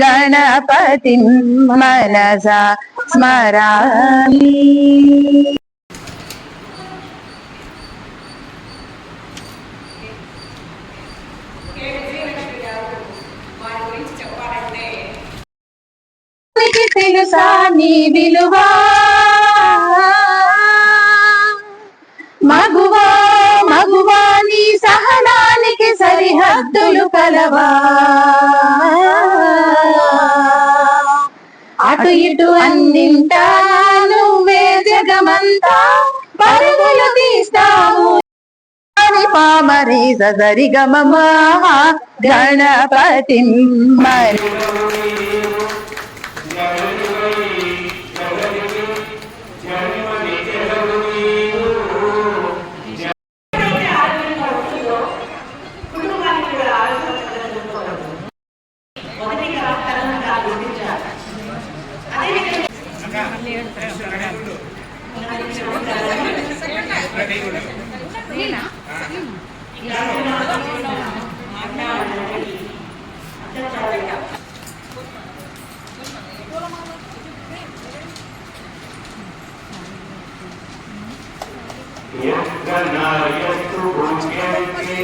గణపతిం మనసా స్మరామి తెలుసా నీ విలువ? మగువా మగువా నీ సహనానికి సరిహద్దులు కలవా? అటు అన్నింటా నువ్వే జగమంతా. పరుగులు తీస్తావు అని పామరి సరి గమ గణపతి. మరి यत्र नार्यस्तु भुज्यन्ते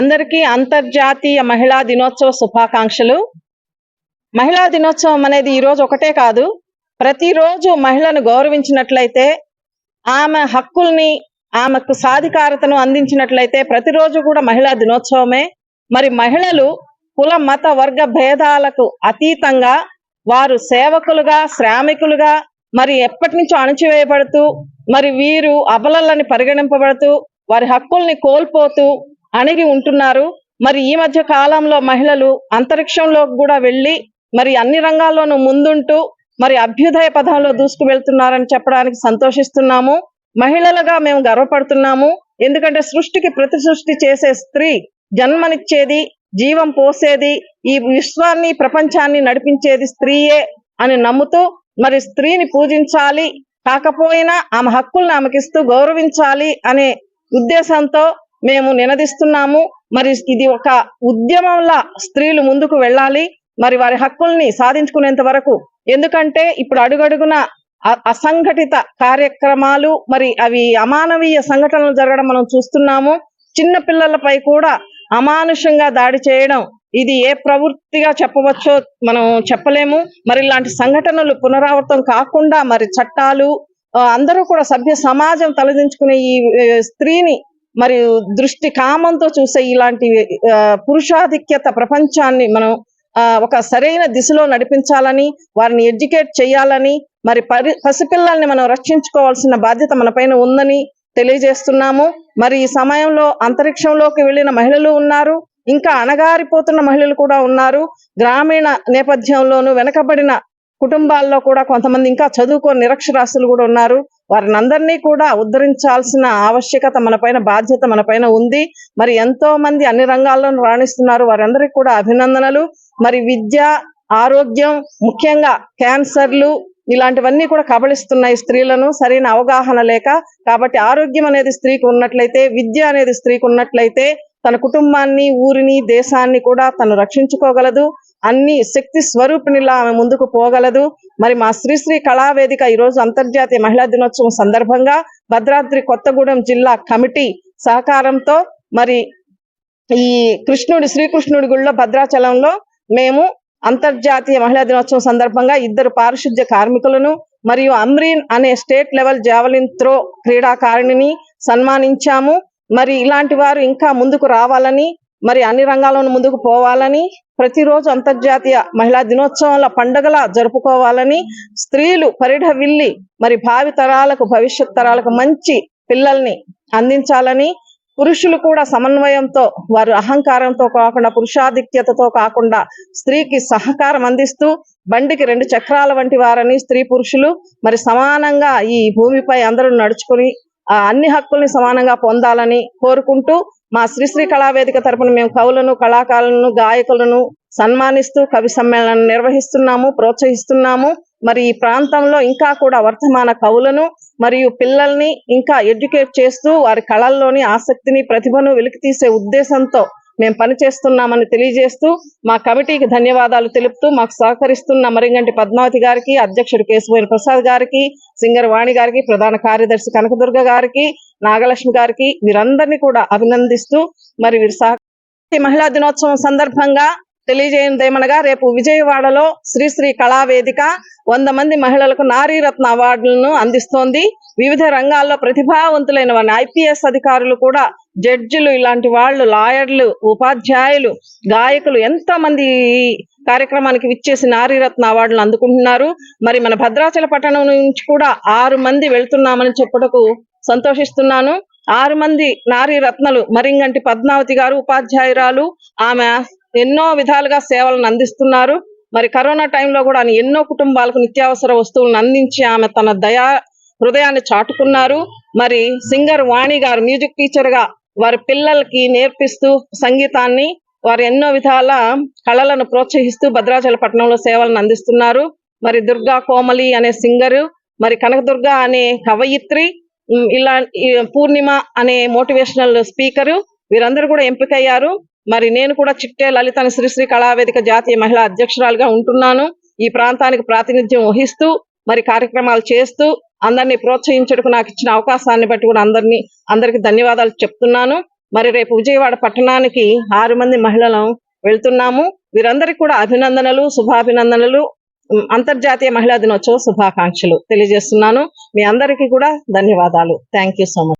అందరికీ అంతర్జాతీయ మహిళా దినోత్సవ శుభాకాంక్షలు. మహిళా దినోత్సవం అనేది ఈరోజు ఒకటే కాదు ప్రతిరోజు మహిళను గౌరవించినట్లయితే ఆమె హక్కుల్ని ఆమెకు సాధికారతను అందించినట్లయితే ప్రతిరోజు కూడా మహిళా దినోత్సవమే. మరి మహిళలు కుల మత వర్గ భేదాలకు అతీతంగా వారు సేవకులుగా శ్రామికులుగా మరి ఎప్పటి నుంచో అణచివేయబడుతూ మరి వీరు అబలలని పరిగణింపబడుతూ వారి హక్కుల్ని కోల్పోతూ అణిగి ఉంటున్నారు. మరి ఈ మధ్య కాలంలో మహిళలు అంతరిక్షంలోకి కూడా వెళ్ళి మరి అన్ని రంగాల్లోనూ ముందుంటూ మరి అభ్యుదయ పదంలో దూసుకు వెళ్తున్నారని చెప్పడానికి సంతోషిస్తున్నాము. మహిళలుగా మేము గర్వపడుతున్నాము. ఎందుకంటే సృష్టికి ప్రతి సృష్టి చేసే స్త్రీ జన్మనిచ్చేది జీవం పోసేది ఈ విశ్వాన్ని ప్రపంచాన్ని నడిపించేది స్త్రీయే అని నమ్ముతూ మరి స్త్రీని పూజించాలి. కాకపోయినా ఆమె హక్కుల్ని ఆమెకిస్తూ గౌరవించాలి అనే ఉద్దేశంతో మేము నినదిస్తున్నాము. మరి ఇది ఒక ఉద్యమంలా స్త్రీలు ముందుకు వెళ్ళాలి. మరి వారి హక్కుల్ని సాధించుకునేంత వరకు. ఎందుకంటే ఇప్పుడు అడుగడుగున అసంఘటిత కార్యక్రమాలు మరి అవి అమానవీయ సంఘటనలు జరగడం మనం చూస్తున్నాము. చిన్న పిల్లలపై కూడా అమానుషంగా దాడి చేయడం ఇది ఏ ప్రవృత్తిగా చెప్పవచ్చో మనం చెప్పలేము. మరి ఇలాంటి సంఘటనలు పునరావృతం కాకుండా మరి చట్టాలు అందరూ కూడా సభ్య సమాజం తలదించుకునే ఈ స్త్రీని మరి దృష్టి కామంతో చూసే ఇలాంటి పురుషాధిక్యత ప్రపంచాన్ని మనం ఆ, ఒక సరైన దిశలో నడిపించాలని వారిని ఎడ్యుకేట్ చేయాలని మరి పరి పసిపిల్లల్ని మనం రక్షించుకోవాల్సిన బాధ్యత మన పైన ఉందని తెలియజేస్తున్నాము. మరి ఈ సమయంలో అంతరిక్షంలోకి వెళ్ళిన మహిళలు ఉన్నారు. ఇంకా అణగారిపోతున్న మహిళలు కూడా ఉన్నారు. గ్రామీణ నేపథ్యంలోను వెనకబడిన కుటుంబాల్లో కూడా కొంతమంది ఇంకా చదువుకోని నిరక్షరాస్యులు కూడా ఉన్నారు. వారిని అందరినీ కూడా ఉద్ధరించాల్సిన ఆవశ్యకత మన పైన బాధ్యత మన పైన ఉంది. మరి ఎంతో మంది అన్ని రంగాల్లోనూ రాణిస్తున్నారు. వారందరికీ కూడా అభినందనలు. మరి విద్య ఆరోగ్యం ముఖ్యంగా క్యాన్సర్లు ఇలాంటివన్నీ కూడా కబళిస్తున్నాయి స్త్రీలను. సరైన అవగాహన లేక కాబట్టి ఆరోగ్యం అనేది స్త్రీకి ఉన్నట్లయితే విద్య అనేది స్త్రీకి ఉన్నట్లయితే తన కుటుంబాన్ని ఊరిని దేశాన్ని కూడా తను రక్షించుకోగలదు. అన్ని శక్తి స్వరూపిణిలా ఆమె ముందుకు పోగలదు. మరి మా శ్రీశ్రీ కళావేదిక ఈ రోజు అంతర్జాతీయ మహిళా దినోత్సవం సందర్భంగా భద్రాద్రి కొత్తగూడెం జిల్లా కమిటీ సహకారంతో మరి ఈ కృష్ణుడి శ్రీకృష్ణుడి గుళ్ళో భద్రాచలంలో మేము అంతర్జాతీయ మహిళా దినోత్సవం సందర్భంగా ఇద్దరు పారిశుద్ధ్య కార్మికులను మరియు అమ్రీన్ అనే స్టేట్ లెవెల్ జావలిన్ త్రో క్రీడాకారిణిని సన్మానించాము. మరి ఇలాంటి వారు ఇంకా ముందుకు రావాలని మరి అన్ని రంగాల్లోనూ ముందుకు పోవాలని ప్రతిరోజు అంతర్జాతీయ మహిళా దినోత్సవాల పండుగల జరుపుకోవాలని స్త్రీలు పరిఢవిల్లి మరి భావి తరాలకు భవిష్యత్ తరాలకు మంచి పిల్లల్ని అందించాలని పురుషులు కూడా సమన్వయంతో వారు అహంకారంతో కాకుండా పురుషాధిక్యతతో కాకుండా స్త్రీకి సహకారం అందిస్తూ బండికి రెండు చక్రాల వంటి వారని స్త్రీ పురుషులు మరి సమానంగా ఈ భూమిపై అందరూ నడుచుకొని ఆ అన్ని హక్కుల్ని సమానంగా పొందాలని కోరుకుంటూ మా శ్రీశ్రీ కళావేదిక తరపున మేము కవులను కళాకారులను గాయకులను సన్మానిస్తూ కవి సమ్మేళనం నిర్వహిస్తున్నాము ప్రోత్సహిస్తున్నాము. మరి ఈ ప్రాంతంలో ఇంకా కూడా వర్తమాన కవులను మరియు పిల్లల్ని ఇంకా ఎడ్యుకేట్ చేస్తూ వారి కళల్లోని ఆసక్తిని ప్రతిభను వెలికితీసే ఉద్దేశంతో మేము పనిచేస్తున్నామని తెలియజేస్తూ మా కమిటీకి ధన్యవాదాలు తెలుపుతూ మాకు సహకరిస్తున్న మరింగంటి పద్మావతి గారికి అధ్యక్షుడు కేశవైన ప్రసాద్ గారికి సింగర్ వాణి గారికి ప్రధాన కార్యదర్శి కనకదుర్గ గారికి నాగలక్ష్మి గారికి వీరందరినీ కూడా అభినందిస్తూ మరి వీరి సహ మహిళా దినోత్సవం సందర్భంగా తెలియజేయదేమనగా రేపు విజయవాడలో శ్రీశ్రీ కళావేదిక వంద మంది మహిళలకు నారీరత్న అవార్డులను అందిస్తోంది. వివిధ రంగాల్లో ప్రతిభావంతులైన వారిని ఐపీఎస్ అధికారులు కూడా జడ్జిలు ఇలాంటి వాళ్ళు లాయర్లు ఉపాధ్యాయులు గాయకులు ఎంతో మంది కార్యక్రమానికి విచ్చేసి నారీరత్న అవార్డులు అందుకుంటున్నారు. మరి మన భద్రాచల పట్టణం నుంచి కూడా ఆరు మంది వెళ్తున్నామని చెప్పుటకు సంతోషిస్తున్నాను. ఆరు మంది నారీ రత్నలు మరింగంటి పద్మావతి గారు ఉపాధ్యాయురాలు ఆమె ఎన్నో విధాలుగా సేవలను అందిస్తున్నారు. మరి కరోనా టైంలో కూడా ఎన్నో కుటుంబాలకు నిత్యావసర వస్తువులను అందించి ఆమె తన దయా హృదయాన్ని చాటుకున్నారు. మరి సింగర్ వాణి గారు మ్యూజిక్ టీచర్గా వారి పిల్లలకి నేర్పిస్తూ సంగీతాన్ని వారు ఎన్నో విధాల కళలను ప్రోత్సహిస్తూ భద్రాచలపట్నంలో సేవలను అందిస్తున్నారు. మరి దుర్గా కోమలి అనే సింగరు మరి కనకదుర్గ అనే కవయిత్రి ఇలా పూర్ణిమ అనే మోటివేషనల్ స్పీకరు వీరందరూ కూడా ఎంపికయ్యారు. మరి నేను కూడా చిట్టే లలిత శ్రీశ్రీ కళావేదిక జాతీయ మహిళా అధ్యక్షురాలుగా ఉంటున్నాను. ఈ ప్రాంతానికి ప్రాతినిధ్యం వహిస్తూ మరి కార్యక్రమాలు చేస్తూ అందరినీ ప్రోత్సహించడానికి నాకు ఇచ్చిన అవకాశాన్ని బట్టి కూడా అందరినీ అందరికి ధన్యవాదాలు చెప్తున్నాను. మరి రేపు విజయవాడ పట్టణానికి ఆరు మంది మహిళలు వెళ్తున్నాము. వీరందరికీ కూడా అభినందనలు శుభాభినందనలు. అంతర్జాతీయ మహిళా దినోత్సవ శుభాకాంక్షలు తెలియజేస్తున్నాను. మీ అందరికీ కూడా ధన్యవాదాలు. Thank you so much.